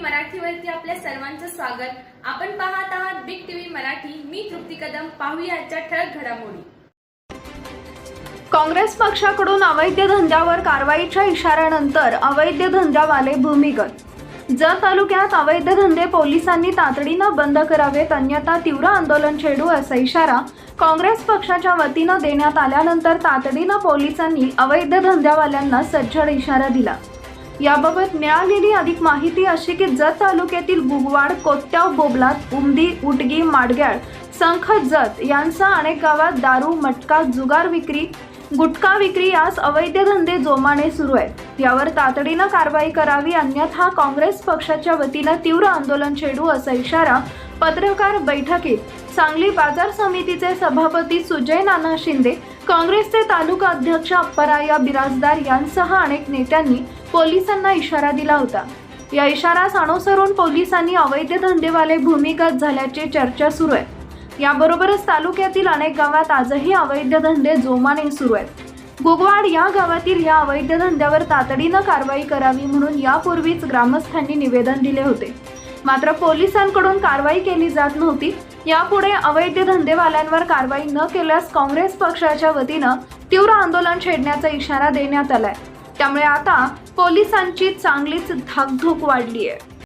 मराठीवरती आपल्या सर्वांचं स्वागत. आपण पाहत आहात बिग टीव्ही मराठी. मी तृप्ती कदम. पाहूया आजच्या ठळक घडामोडी. काँग्रेस पक्षाकडून अवैध धंद्यावर कारवाईच्या इशाऱ्यानंतर अवैध धंद्यावाले भूमिगत. जत तालुक्यात अवैध धंदे पोलिसांनी तातडीनं बंद करावेत अन्यथा तीव्र आंदोलन छेडू असा इशारा काँग्रेस पक्षाच्या वतीनं देण्यात आल्यानंतर तातडीनं पोलिसांनी अवैध धंद्यावाल्यांना सज्जड इशारा दिला. याबाबत मिळालेली अधिक माहिती अशी की जत तालुक्यातील बुगवाड कोत्याव बोबलात उमदी उटगी माडग्याळ संख जत यांचा अनेक गावात दारू मटका जुगार विक्री गुटखा विक्री यास अवैध धंदे जोमाने सुरू आहेत. यावर तातडीनं कारवाई करावी अन्यथा काँग्रेस पक्षाच्या वतीनं तीव्र आंदोलन छेडू असा इशारा पत्रकार बैठकीत सांगली बाजार समितीचे सभापती सुजय नाना शिंदे काँग्रेसचे तालुका अध्यक्ष अप्पराया बिराजदार यांसह अनेक नेत्यांनी पोलिसांना इशारा दिला होता. या इशारास अनुसरून पोलिसांनी अवैध धंदेवाले भूमिगत झाल्याची चर्चा सुरू आहे. याबरोबरच तालुक्यातील अनेक गावात आजही अवैध धंदे जोमाने सुरू आहेत. गुगवाड या गावातील या अवैध धंद्यावर तातडीनं कारवाई करावी म्हणून यापूर्वीच ग्रामस्थांनी निवेदन दिले होते. मात्र पोलिसांकडून कारवाई केली जात नव्हती. यापुढे अवैध धंदेवाल्यांवर कारवाई न केल्यास काँग्रेस पक्षाच्या वतीनं तीव्र आंदोलन छेडण्याचा इशारा देण्यात आलाय. त्यामुळे आता पोलिसांची चांगलीच धाकधूक वाढली आहे